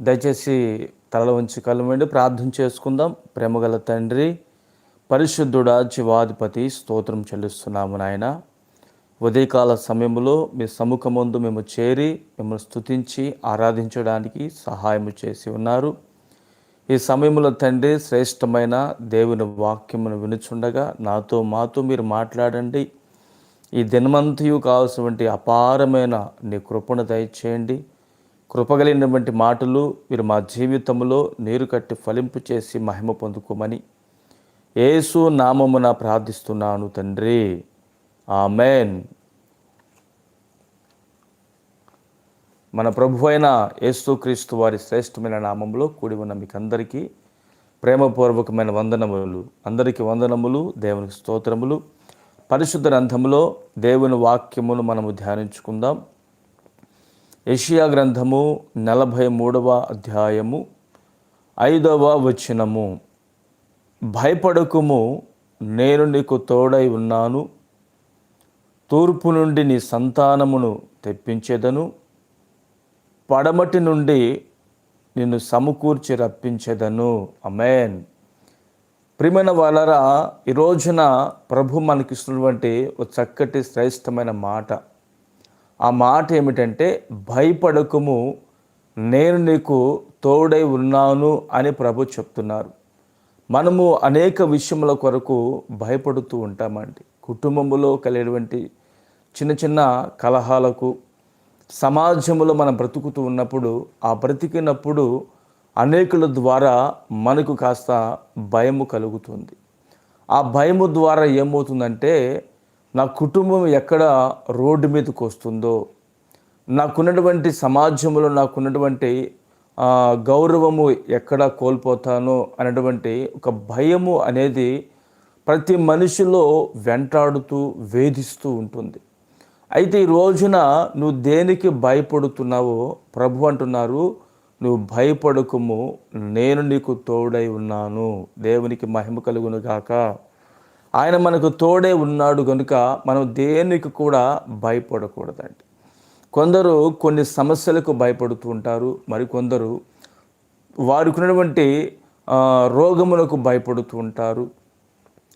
దయచేసి తల ఉంచి కలవండి ప్రార్థన చేసుకుందాం. ప్రేమగల తండ్రి పరిశుద్ధుడా జీవాధిపతి స్తోత్రం చెల్లిస్తున్నాము నాయన. ఉదయకాల సమయంలో మీ సముఖమందు మేము చేరి మిమ్మల్ని స్తుతించి ఆరాధించడానికి సహాయం చేసి ఉన్నారు. ఈ సమయంలో తండ్రి శ్రేష్టమైన దేవుని వాక్యమును వినుచుండగా నాతో మాతో మీరు మాట్లాడండి. ఈ దినమంతయు కావాల్సినటువంటి అపారమైన నీ కృపను దయచేయండి. కృపగలిగినటువంటి మాటలు మీరు మా జీవితంలో నీరు కట్టి ఫలింపు చేసి మహిమ పొందుకోమని ఏసు నామమున ప్రార్థిస్తున్నాను తండ్రి. ఆమెన్. మన ప్రభు అయిన యేసుక్రీస్తు వారి శ్రేష్టమైన నామంలో కూడి ఉన్న మీకు అందరికీ ప్రేమపూర్వకమైన వందనములు. అందరికీ వందనములు దేవునికి స్తోత్రములు. పరిశుద్ధ గ్రంథములో దేవుని వాక్యమును మనము ధ్యానించుకుందాం. యషియా గ్రంథము నలభై మూడవ అధ్యాయము ఐదవ వచనము. భయపడకుము నేను నీకు తోడై ఉన్నాను. తూర్పు నుండి నీ సంతానమును తెప్పించేదను. పడమటి నుండి నిన్ను సమకూర్చి రప్పించేదను. అమేన్ ప్రియమైన వాళ్ళరా ఈ రోజున ప్రభు మనకిస్తున్నటువంటి ఒక చక్కటి శ్రేష్టమైన మాట. ఆ మాట ఏమిటంటే భయపడకము నేను నీకు తోడై ఉన్నాను అని ప్రభు చెప్తున్నారు. మనము అనేక విషయముల కొరకు భయపడుతూ ఉంటామండి. కుటుంబంలో కలిగేటువంటి చిన్న చిన్న కలహాలకు సమాజంలో మనం బ్రతుకుతూ ఉన్నప్పుడు ఆ బ్రతికినప్పుడు అనేకుల ద్వారా మనకు కాస్త భయము కలుగుతుంది. ఆ భయము ద్వారా ఏమవుతుందంటే నా కుటుంబం ఎక్కడ రోడ్డు మీదకి వస్తుందో నాకున్నటువంటి సమాజంలో నాకున్నటువంటి గౌరవము ఎక్కడ కోల్పోతానో అనేటువంటి ఒక భయము అనేది ప్రతి మనిషిలో వెంటాడుతూ వేధిస్తూ ఉంటుంది. అయితే ఈ రోజున నువ్వు దేనికి భయపడుతున్నావో ప్రభు అంటున్నారు నువ్వు భయపడకుము నేను నీకు తోడై ఉన్నాను. దేవునికి మహిమ కలుగును గాక. ఆయన మనకు తోడే ఉన్నాడు కనుక మనం దేనికి కూడా భయపడకూడదండి. కొందరు కొన్ని సమస్యలకు భయపడుతూ ఉంటారు మరికొందరు వారికి ఉన్నటువంటి రోగములకు భయపడుతూ ఉంటారు.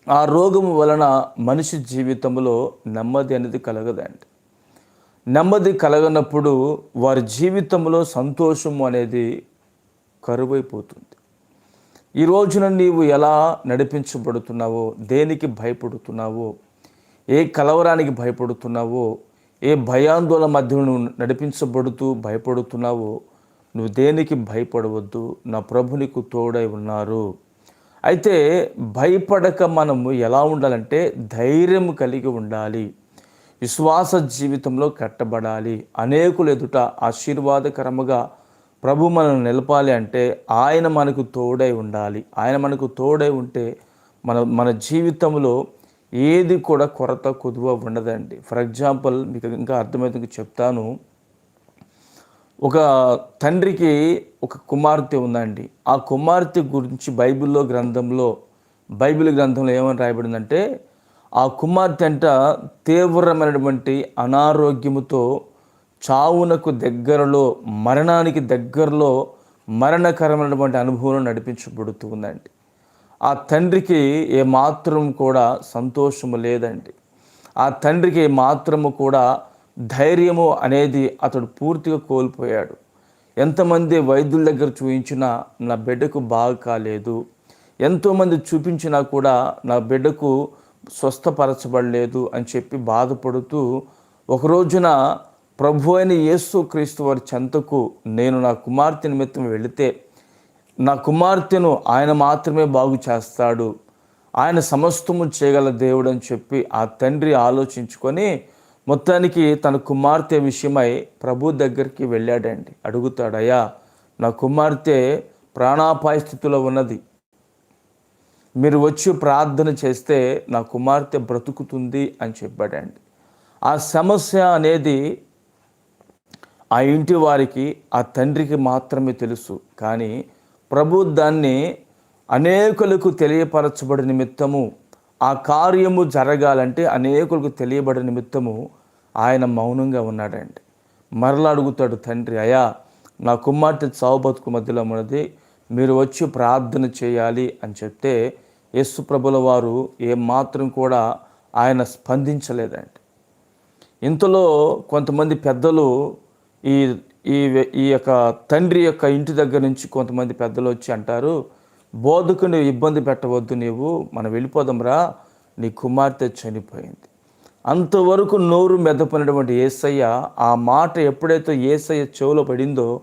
ఆ రోగము వలన మనిషి జీవితంలో నెమ్మది అనేది కలగదండి. నెమ్మది కలగనప్పుడు వారి జీవితంలో సంతోషము అనేది కరువైపోతుంది. ఈ రోజున నీవు ఎలా నడిపించబడుతున్నావో దేనికి భయపడుతున్నావో ఏ కలవరానికి భయపడుతున్నావో ఏ భయాందోళన మధ్య నువ్వు నడిపించబడుతూ భయపడుతున్నావో నువ్వు దేనికి భయపడవద్దు. నా ప్రభు నీకు తోడై ఉన్నారు. అయితే భయపడక మనము ఎలా ఉండాలంటే ధైర్యం కలిగి ఉండాలి. విశ్వాస జీవితంలో కట్టబడాలి. అనేకులు ఎదుట ఆశీర్వాదకరముగా ప్రభు మనల్ని నిలపాలి అంటే ఆయన మనకు తోడై ఉండాలి. ఆయన మనకు తోడై ఉంటే మన మన జీవితంలో ఏది కూడా కొరత కుదువ ఉండదండి. ఫర్ ఎగ్జాంపుల్ మీకు ఇంకా అర్థమవుతుంది చెప్తాను. ఒక తండ్రికి ఒక కుమార్తె ఉందండి. ఆ కుమార్తె గురించి బైబిల్లో గ్రంథంలో బైబిల్ గ్రంథంలో ఏమని రాయబడిందంటే ఆ కుమార్తె అంట తీవ్రమైనటువంటి అనారోగ్యముతో చావునకు దగ్గరలో మరణానికి దగ్గరలో మరణకరమైనటువంటి అనుభవం నడిపించబడుతూ ఉందండి ఆ తండ్రికి ఏమాత్రం కూడా సంతోషము లేదండి. ఆ తండ్రికి మాత్రము కూడా ధైర్యము అనేది అతడు పూర్తిగా కోల్పోయాడు. ఎంతమంది వైద్యుల దగ్గర చూపించినా నా బిడ్డకు బాగా కాలేదు. ఎంతోమంది చూపించినా కూడా నా బిడ్డకు స్వస్థపరచబడలేదు అని చెప్పి బాధపడుతూ ఒక రోజున ప్రభు అయిన యేసు క్రీస్తు వారి చెంతకు నేను నా కుమార్తె నిమిత్తం వెళితే నా కుమార్తెను ఆయన మాత్రమే బాగు చేస్తాడు. ఆయన సమస్తము చేయగల దేవుడు అని చెప్పి ఆ తండ్రి ఆలోచించుకొని మొత్తానికి తన కుమార్తె విషయమై ప్రభు దగ్గరికి వెళ్ళాడండి. అడుగుతాడయ్యా నా కుమార్తె ప్రాణాపాయ స్థితిలో ఉన్నది. మీరు వచ్చి ప్రార్థన చేస్తే నా కుమార్తె బ్రతుకుతుంది అని చెప్పాడండి. ఆ సమస్య అనేది ఆ ఇంటి వారికి ఆ తండ్రికి మాత్రమే తెలుసు. కానీ ప్రభు దాన్ని అనేకులకు తెలియపరచబడి నిమిత్తము ఆ కార్యము జరగాలంటే అనేకులకు తెలియబడి నిమిత్తము ఆయన మౌనంగా ఉన్నాడండి మరలా అడుగుతాడు తండ్రి అయా నా కుమార్తె చావు బతుకు మధ్యలో ఉన్నది మీరు వచ్చి ప్రార్థన చేయాలి అని చెప్తే యేసు ప్రభుల వారు ఏమాత్రం కూడా ఆయన స్పందించలేదండి ఇంతలో కొంతమంది పెద్దలు ఈ ఈ ఈ యొక్క తండ్రి యొక్క ఇంటి దగ్గర నుంచి కొంతమంది పెద్దలు వచ్చి అంటారు బోధకుని ఇబ్బంది పెట్టవద్దు నీవు మనం వెళ్ళిపోదాంరా నీ కుమార్తె చనిపోయింది. అంతవరకు నోరు మెదపనటువంటి ఏసయ్య ఆ మాట ఎప్పుడైతే ఏసయ్య చెవులో పడిందో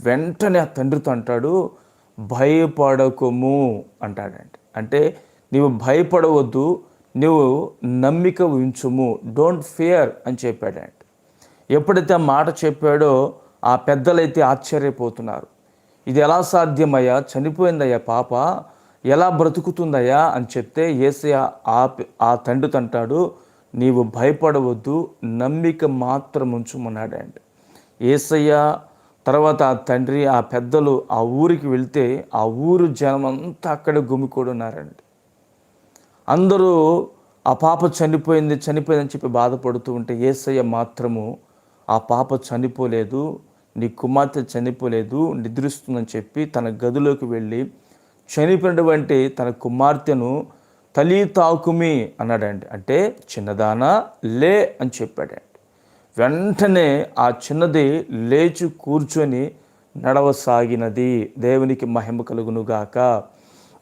వెంటనే ఆ తండ్రితో అంటాడు భయపడకుము అంటాడండి అంటే నీవు భయపడవద్దు నువ్వు నమ్మిక ఉంచుము డోంట్ ఫియర్ అని చెప్పాడండి ఎప్పుడైతే ఆ మాట చెప్పాడో ఆ పెద్దలైతే ఆశ్చర్యపోతున్నారు. ఇది ఎలా సాధ్యమయ్యా? చనిపోయిందయ్యా పాప. ఎలా బ్రతుకుతుందయ్యా? అని చెప్తే ఏసయ్య ఆ ఆ తండ్రి తంటాడు నీవు భయపడవద్దు నమ్మిక మాత్రం ఉంచుమన్నాడండి. ఏసయ్య తర్వాత ఆ తండ్రి ఆ పెద్దలు ఆ ఊరికి వెళ్తే ఆ ఊరు జనం అంతా అక్కడే గుమికూడి ఉన్నారండి అందరూ ఆ పాప చనిపోయింది చనిపోయిందని చెప్పి బాధపడుతూ ఉంటే ఏసయ్య మాత్రము ఆ పాప చనిపోలేదు నీ కుమార్తె చనిపోలేదు నిద్రిస్తుందని చెప్పి తన గదిలోకి వెళ్ళి చనిపోయినటువంటి తన కుమార్తెను తలీ తాకుమి అన్నాడండి. అంటే చిన్నదానా లే అని చెప్పాడండి. వెంటనే ఆ చిన్నది లేచి కూర్చొని నడవసాగినది. దేవునికి మహిమ కలుగునుగాక.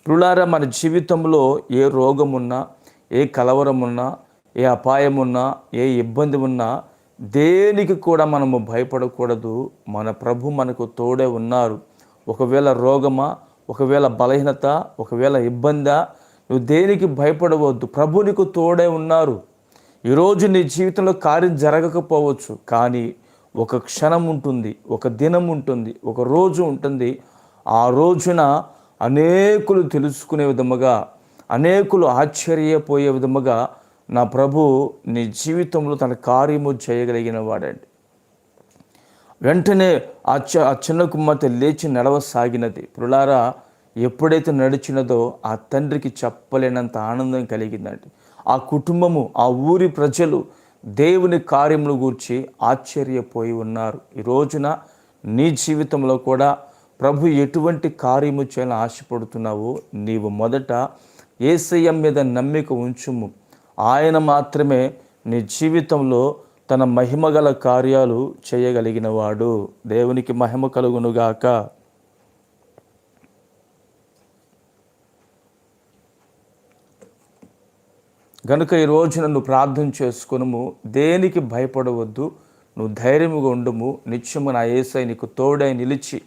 పులారా మన జీవితంలో ఏ రోగమున్నా ఏ కలవరమున్నా ఏ అపాయమున్నా ఏ ఇబ్బంది ఉన్నా దేనికి కూడా మనము భయపడకూడదు. మన ప్రభు మనకు తోడే ఉన్నారు. ఒకవేళ రోగమా ఒకవేళ బలహీనత ఒకవేళ ఇబ్బందా నువ్వు దేనికి భయపడవద్దు. ప్రభు నీకు తోడే ఉన్నారు. ఈరోజు నీ జీవితంలో కార్యం జరగకపోవచ్చు. కానీ ఒక క్షణం ఉంటుంది ఒక దినం ఉంటుంది ఒక రోజు ఉంటుంది. ఆ రోజున అనేకులు తెలుసుకునే విధముగా అనేకులు ఆశ్చర్యపోయే విధముగా నా ప్రభు నీ జీవితంలో తన కార్యము చేయగలిగిన వాడండి. వెంటనే ఆ చ ఆ చిన్న కుమార్తె లేచి నడవసాగినది. పులారా ఎప్పుడైతే నడిచినదో ఆ తండ్రికి చెప్పలేనంత ఆనందం కలిగిందండి. ఆ కుటుంబము ఆ ఊరి ప్రజలు దేవుని కార్యములు గూర్చి ఆశ్చర్యపోయి ఉన్నారు. ఈ రోజున నీ జీవితంలో కూడా ప్రభు ఎటువంటి కార్యము చేయాలని ఆశపడుతున్నావో నీవు మొదట ఏసయ్యం మీద నమ్మిక ఉంచుము. ఆయన మాత్రమే నీ జీవితంలో తన మహిమగల కార్యాలు చేయగలిగినవాడు. దేవునికి మహిమ కలుగునుగాక. గనుక ఈ రోజు నన్ను ప్రార్థన చేసుకునుము. దేనికి భయపడవద్దు. నువ్వు ధైర్యముగా ఉండము. నిత్యము నా ఏసై నీకు తోడై నిలిచి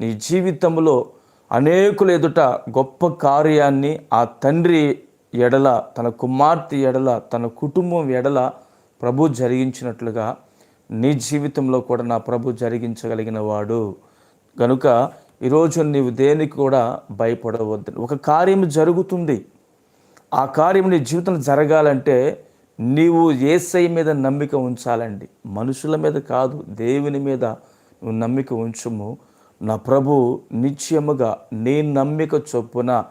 నీ జీవితంలో అనేకుల ఎదుట గొప్ప కార్యాన్ని ఆ తండ్రి ఎడల తన కుమార్తె ఎడల తన కుటుంబం ఎడల ప్రభు జరిగించినట్లుగా నీ జీవితంలో కూడా నా ప్రభు జరిగించగలిగిన వాడు. కనుక ఈరోజు నీవు దేనికి కూడా భయపడవద్దు. ఒక కార్యం జరుగుతుంది. ఆ కార్యం నీ జీవితంలో జరగాలంటే నీవు ఏసై మీద నమ్మిక ఉంచాలండి. మనుషుల మీద కాదు దేవుని మీద నువ్వు నమ్మిక ఉంచుము. నా ప్రభు నిశ్చయముగా నీ నమ్మిక చొప్పున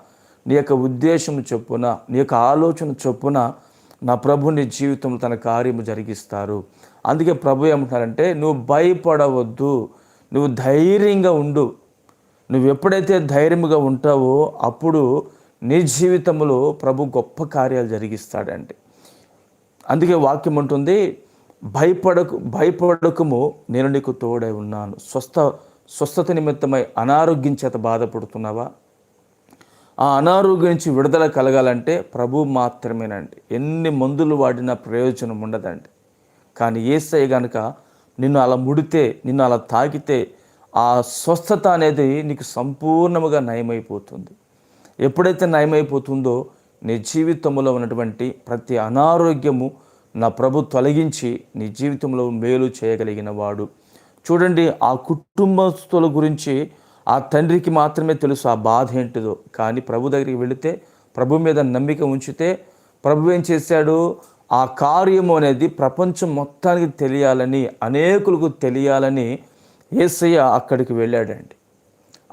నీ యొక్క ఉద్దేశం చొప్పున నీ యొక్క ఆలోచన చొప్పున నా ప్రభు నీ జీవితంలో తన కార్యము జరిగిస్తారు. అందుకే ప్రభు ఏమంటారంటే నువ్వు భయపడవద్దు నువ్వు ధైర్యంగా ఉండు. నువ్వు ఎప్పుడైతే ధైర్యంగా ఉంటావో అప్పుడు నీ జీవితంలో ప్రభు గొప్ప కార్యాలు జరిగిస్తాడండి అందుకే వాక్యం ఉంటుంది భయపడకు భయపడకము నేను నీకు తోడై ఉన్నాను. స్వస్థ స్వస్థత నిమిత్తమై అనారోగ్యం చేత బాధపడుతున్నావా? ఆ అనారోగ్యం నుంచి విడుదల కలగాలంటే ప్రభు మాత్రమేనండి. ఎన్ని మందులు వాడినా ప్రయోజనం ఉండదండి. కానీ ఏసై గనుక నిన్ను అలా ముడితే నిన్ను అలా తాకితే ఆ స్వస్థత అనేది నీకు సంపూర్ణముగా నయమైపోతుంది. ఎప్పుడైతే నయమైపోతుందో నీ జీవితంలో ఉన్నటువంటి ప్రతి అనారోగ్యము నా ప్రభు తొలగించి నీ జీవితంలో మేలు చేయగలిగిన వాడు. చూడండి ఆ కుటుంబస్తుల గురించి ఆ తండ్రికి మాత్రమే తెలుసు ఆ బాధ ఏంటిదో. కానీ ప్రభు దగ్గరికి వెళితే ప్రభు మీద నమ్మిక ఉంచితే ప్రభు ఏం చేశాడు? ఆ కార్యము అనేది ప్రపంచం మొత్తానికి తెలియాలని అనేకులకు తెలియాలని ఏసయ్య అక్కడికి వెళ్ళాడండి.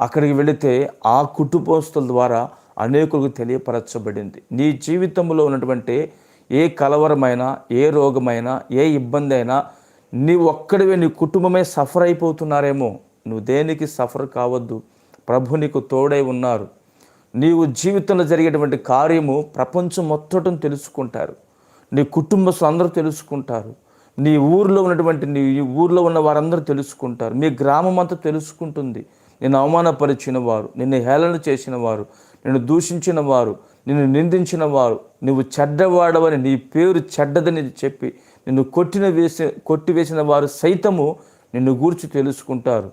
అక్కడికి వెళితే ఆ కుటుంబస్తుల ద్వారా అనేకులకు తెలియపరచబడింది. నీ జీవితంలో ఉన్నటువంటి ఏ కలవరమైనా ఏ రోగమైనా ఏ ఇబ్బంది అయినా నీ ఒక్కడివే నీ కుటుంబమే సఫర్ అయిపోతున్నారేమో. నువ్వు దేనికి సఫర్ కావద్దు? ప్రభు నీకు తోడై ఉన్నారు. నీవు జీవితంలో జరిగేటువంటి కార్యము ప్రపంచం మొత్తటం తెలుసుకుంటారు. నీ కుటుంబస్తులు అందరూ తెలుసుకుంటారు. నీ ఊర్లో ఉన్నటువంటి నీ ఊర్లో ఉన్న వారందరూ తెలుసుకుంటారు. మీ గ్రామం అంతా తెలుసుకుంటుంది. నిన్ను అవమానపరిచిన వారు నిన్ను హేళన చేసిన వారు నిన్ను దూషించిన వారు నిన్ను నిందించిన వారు నువ్వు చెడ్డవాడవని నీ పేరు చెడ్డదని చెప్పి నిన్ను కొట్టిన వేసి కొట్టివేసిన వారు సైతము నిన్ను గూర్చి తెలుసుకుంటారు.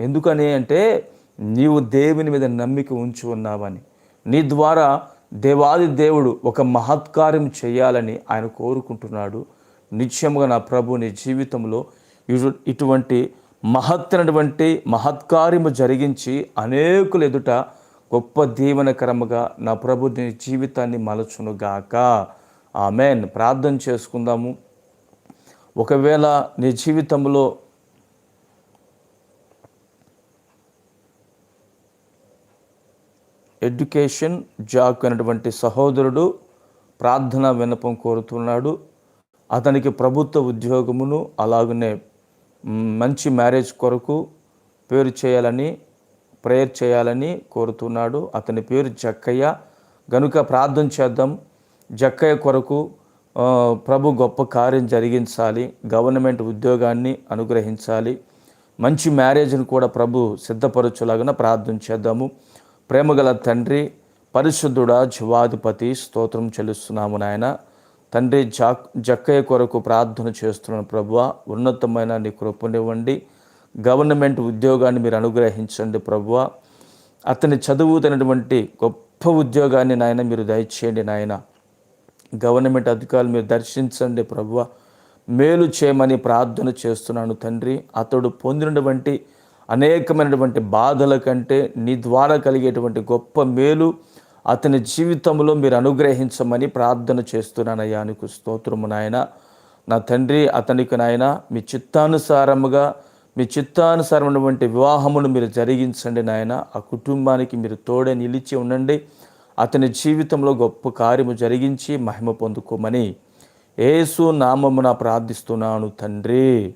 ఎందుకని అంటే నీవు దేవుని మీద నమ్మిక ఉంచి ఉన్నావని. నీ ద్వారా దేవాది దేవుడు ఒక మహత్కార్యం చేయాలని ఆయన కోరుకుంటున్నాడు. నిత్యముగా నా ప్రభు నీ జీవితంలో ఇటు- ఇటువంటి మహత్తనటువంటి మహత్కార్యము జరిగించి అనేకుల ఎదుట గొప్ప దీవనకరముగా నా ప్రభు నీ జీవితాన్ని మలచునుగాక ఆమెన్. ప్రార్థన చేసుకుందాము. ఒకవేళ నీ జీవితంలో ఎడ్యుకేషన్ జాక్ అనేటువంటి సహోదరుడు ప్రార్థన విన్నపం కోరుతున్నాడు. అతనికి ప్రభుత్వ ఉద్యోగమును అలాగనే మంచి మ్యారేజ్ కొరకు పేరు చేయాలని ప్రేయర్ చేయాలని కోరుతున్నాడు. అతని పేరు జక్కయ్య. గనుక ప్రార్థన చేద్దాం. జక్కయ్య కొరకు ప్రభు గొప్ప కార్యం జరిగించాలి. గవర్నమెంట్ ఉద్యోగాన్ని అనుగ్రహించాలి. మంచి మ్యారేజ్ని కూడా ప్రభు సిద్ధపరచులాగా ప్రార్థన చేద్దాము. ప్రేమగల తండ్రి పరిశుద్ధుడా జీవాధిపతి స్తోత్రం చెల్లిస్తున్నాము నాయన. తండ్రి జాక్ జక్కయ్య కొరకు ప్రార్థన చేస్తున్నాను ప్రభువ. ఉన్నతమైన నీ కృపనివ్వండి. గవర్నమెంట్ ఉద్యోగాన్ని మీరు అనుగ్రహించండి ప్రభువ. అతని చదువుతున్నటువంటి గొప్ప ఉద్యోగాన్ని నాయన మీరు దయచేయండి నాయన. గవర్నమెంట్ అధికారులు మీరు దర్శించండి ప్రభువ. మేలు చేయమని ప్రార్థన చేస్తున్నాను తండ్రి. అతడు పొందినటువంటి అనేకమైనటువంటి బాధల కంటే నీ ద్వారా కలిగేటువంటి గొప్ప మేలు అతని జీవితంలో మీరు అనుగ్రహించమని ప్రార్థన చేస్తున్నానయ్యా నీకు స్తోత్రము నాయన. నా తండ్రి అతనికి నాయన మీ చిత్తానుసారముగా మీ చిత్తానుసారమైనటువంటి వివాహమును మీరు జరిగించండి నాయన. ఆ కుటుంబానికి మీరు తోడే నిలిచి ఉండండి. అతని జీవితంలో గొప్ప కార్యము జరిగించి మహిమ పొందుకోమని ఏసు నామమున ప్రార్థిస్తున్నాను తండ్రి.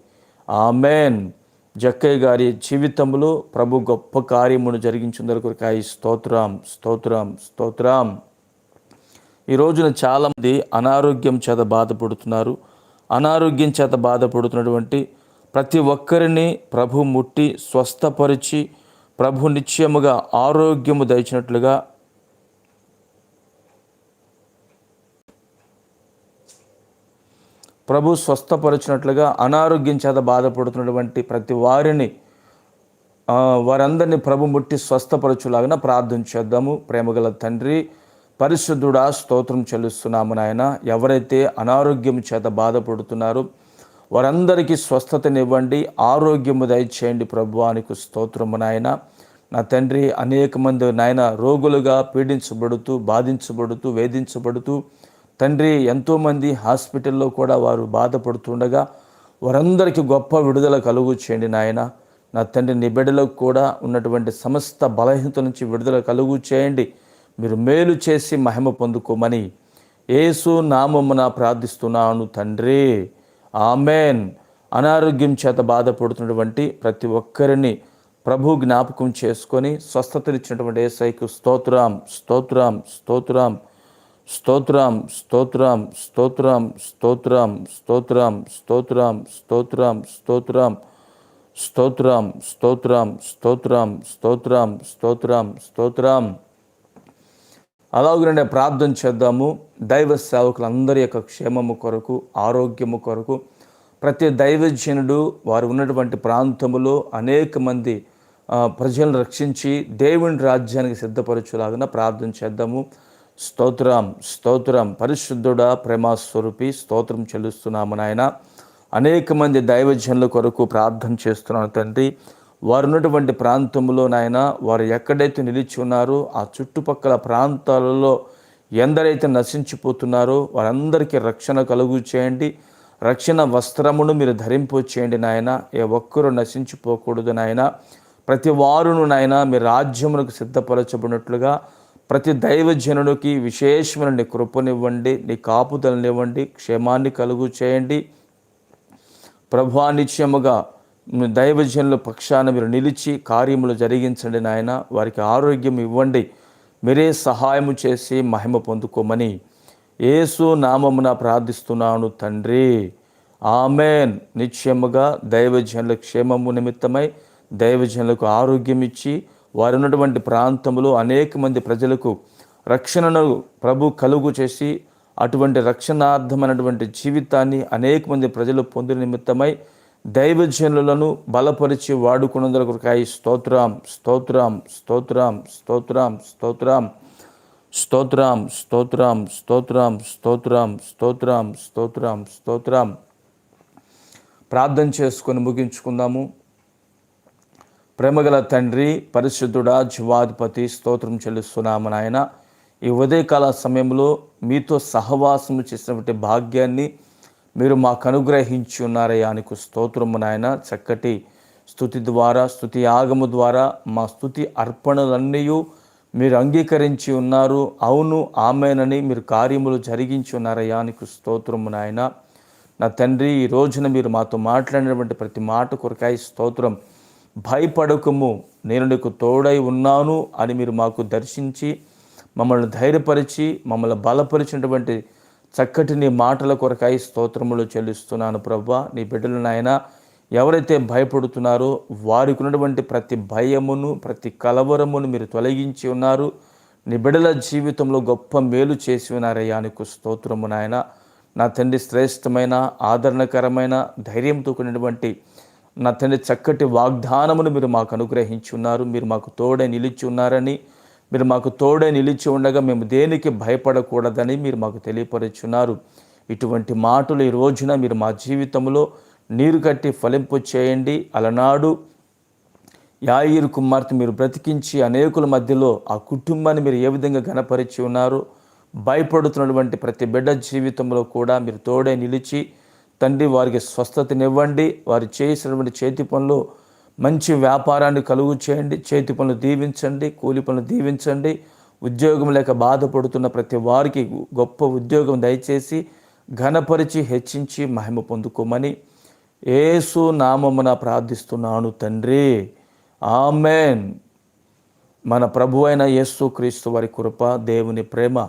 ఆమెన్. జక్కయ్య గారి జీవితంలో ప్రభు గొప్ప కార్యమును జరిగించిన కొరకాయి స్తోత్రం స్తోత్రం స్తోత్రం. ఈ రోజున చాలామంది అనారోగ్యం చేత బాధపడుతున్నారు. అనారోగ్యం చేత బాధపడుతున్నటువంటి ప్రతి ఒక్కరిని ప్రభు ముట్టి స్వస్థపరిచి ప్రభు నిశ్చయముగా ఆరోగ్యము దయచినట్లుగా ప్రభు స్వస్థపరిచినట్లుగా అనారోగ్యం చేత బాధపడుతున్నటువంటి ప్రతి వారిని వారందరినీ ప్రభు ముట్టి స్వస్థపరచులాగిన ప్రార్థన చేద్దాము. ప్రేమగల తండ్రి పరిశుద్ధుడా స్తోత్రం చెల్లిస్తున్నాము నాయన. ఎవరైతే అనారోగ్యం చేత బాధపడుతున్నారో వారందరికీ స్వస్థతనివ్వండి. ఆరోగ్యము దయచేయండి ప్రభువానికి స్తోత్రము నాయన. నా తండ్రి అనేక మంది నాయన రోగులుగా పీడించబడుతూ బాధించబడుతూ వేధించబడుతూ తండ్రి ఎంతోమంది హాస్పిటల్లో కూడా వారు బాధపడుతుండగా వారందరికీ గొప్ప విడుదల కలుగు చేయండి నాయన. నా తండ్రి నీ బిడ్డలకు కూడా ఉన్నటువంటి సమస్త బలహీనత నుంచి విడుదల కలుగు చేయండి. మీరు మేలు చేసి మహిమ పొందుకోమని ఏసు నామమున ప్రార్థిస్తున్నాను తండ్రి. ఆమెన్. అనారోగ్యం చేత బాధపడుతున్నటువంటి ప్రతి ఒక్కరిని ప్రభు జ్ఞాపకం చేసుకొని స్వస్థతనిచ్చినటువంటి ఏసైకు స్తోత్రం స్తోత్రం స్తోత్రం. స్తోత్రం స్తోత్రం స్తోత్రం స్తోత్రం స్తోత్రం స్తోత్రం స్తోత్రం స్తోత్రం స్తోత్రం స్తోత్రం స్తోత్రం స్తోత్రం స్తోత్రం స్తోత్రం అలాగనే ప్రార్థన చేద్దాము దైవ సేవకులందరి యొక్క క్షేమము కొరకు ఆరోగ్యము కొరకు ప్రతి దైవజనుడు వారు ఉన్నటువంటి ప్రాంతములో అనేక మంది ప్రజలను రక్షించి దేవుని రాజ్యానికి సిద్ధపరచులాగా ప్రార్థన చేద్దాము స్తోత్రం స్తోత్రం. పరిశుద్ధుడ ప్రేమస్వరూపి స్తోత్రం చెల్లిస్తున్నాము నాయన. అనేక మంది దైవజనుల కొరకు ప్రార్థన చేస్తున్నాను తండ్రి. వారు ఉన్నటువంటి ప్రాంతంలో నాయన వారు ఎక్కడైతే నిలిచి ఉన్నారో ఆ చుట్టుపక్కల ప్రాంతాలలో ఎందరైతే నశించిపోతున్నారో వారందరికీ రక్షణ కలుగు చేయండి. రక్షణ వస్త్రమును మీరు ధరింపు చేయండి నాయన. ఏ ఒక్కరూ నశించిపోకూడదు నాయన. ప్రతి వారును నాయన మీ రాజ్యమునకు సిద్ధపరచబడినట్లుగా ప్రతి దైవజనుడికి విశేషమైన నీ కృపనివ్వండి నీ కాపుదలనివ్వండి క్షేమాన్ని కలుగు చేయండి. ప్రభా నిత్యముగా దైవజనుల పక్షాన మీరు నిలిచి కార్యములు జరిగించండి నాయన. వారికి ఆరోగ్యం ఇవ్వండి. మీరే సహాయము చేసి మహిమ పొందుకోమని ఏసు నామమున ప్రార్థిస్తున్నాను తండ్రి. ఆమెన్. నిశ్చయముగా దైవజనుల క్షేమము నిమిత్తమై దైవజనులకు ఆరోగ్యం ఇచ్చి వారు ఉన్నటువంటి ప్రాంతంలో అనేక మంది ప్రజలకు రక్షణను ప్రభు కలుగు చేసి అటువంటి రక్షణార్థమైనటువంటి జీవితాన్ని అనేక మంది ప్రజలు పొందిన నిమిత్తమై దైవజనులను బలపరిచి వాడుకున్నందుకు కొరకాయి స్తోత్రం స్తోత్రం స్తోత్రం స్తోత్రం స్తోత్రం స్తోత్రం స్తోత్రం స్తోత్రం స్తోత్రం స్తోత్రం స్తోత్రం స్తోత్రం ప్రార్థన చేసుకొని ముగించుకుందాము ప్రేమగల తండ్రి పరిశుద్ధుడా జీవాధిపతి స్తోత్రం చెల్లిస్తున్నాము నాయన. ఈ ఉదయకాల సమయంలో మీతో సహవాసము చేసినటువంటి భాగ్యాన్ని మీరు మాకు అనుగ్రహించి ఉన్నారయ్యా నీకు స్తోత్రము నాయన. చక్కటి స్థుతి ద్వారా స్థుతి ఆగము ద్వారా మా స్థుతి అర్పణలన్నీ మీరు అంగీకరించి ఉన్నారు. అవును ఆమెనని మీరు కార్యములు జరిగించి ఉన్నారయ్యా నీకు స్తోత్రము నాయన. నా తండ్రి ఈ రోజున మీరు మాతో మాట్లాడినటువంటి ప్రతి మాట కొరకాయి స్తోత్రం భయపడకము. నేను నీకు తోడై ఉన్నాను అని మీరు మాకు దర్శించి మమ్మల్ని ధైర్యపరిచి మమ్మల్ని బలపరిచినటువంటి చక్కటి నీ మాటల కొరకాయి స్తోత్రములు చెల్లిస్తున్నాను ప్రభా. నీ బిడ్డలు నాయన ఎవరైతే భయపడుతున్నారో వారికి ఉన్నటువంటి ప్రతి భయమును ప్రతి కలవరమును మీరు తొలగించి ఉన్నారు. నీ బిడ్డల జీవితంలో గొప్ప మేలు చేసి ఉన్నారయ్యా నీకు స్తోత్రము నాయన. నా తండ్రి శ్రేష్టమైన ఆదరణకరమైన ధైర్యంతో కూడినటువంటి నా తండ్రి చక్కటి వాగ్దానమును మీరు మాకు అనుగ్రహించి ఉన్నారు మీరు మాకు తోడే నిలిచి ఉన్నారని మీరు మాకు తోడే నిలిచి ఉండగా మేము దేనికి భయపడకూడదని మీరు మాకు తెలియపరుచున్నారు. ఇటువంటి మాటలు ఈ రోజున మీరు మా జీవితంలో నీరు కట్టి ఫలింపు చేయండి. అలనాడు యాయిరు కుమార్తె మీరు బ్రతికించి అనేకుల మధ్యలో ఆ కుటుంబాన్ని మీరు ఏ విధంగా గణపరిచి ఉన్నారు? భయపడుతున్నటువంటి ప్రతి బిడ్డ జీవితంలో కూడా మీరు తోడే నిలిచి తండ్రి వారికి స్వస్థతనివ్వండి. వారు చేసినటువంటి చేతి పనులు మంచి వ్యాపారాన్ని కలుగు చేయండి. చేతి పనులు దీవించండి కూలి పనులు దీవించండి. ఉద్యోగం లేక బాధపడుతున్న ప్రతి వారికి గొప్ప ఉద్యోగం దయచేసి ఘనపరిచి హెచ్చించి మహిమ పొందుకోమని ఏసు నామమున ప్రార్థిస్తున్నాను తండ్రి. ఆమెన్. మన ప్రభు అయిన యేసు క్రీస్తు వారి కృప దేవుని ప్రేమ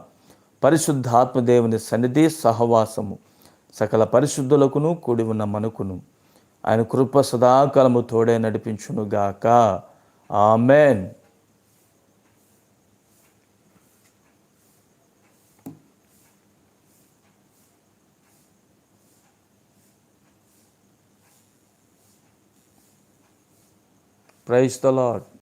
పరిశుద్ధాత్మ దేవుని సన్నిధి సహవాసము. సకల పరిశుద్ధులకును కూడి ఉన్న మనకును. ఆయన కృప సదాకాలము తోడే నడిపించునుగాక ఆమెన్. Praise the lord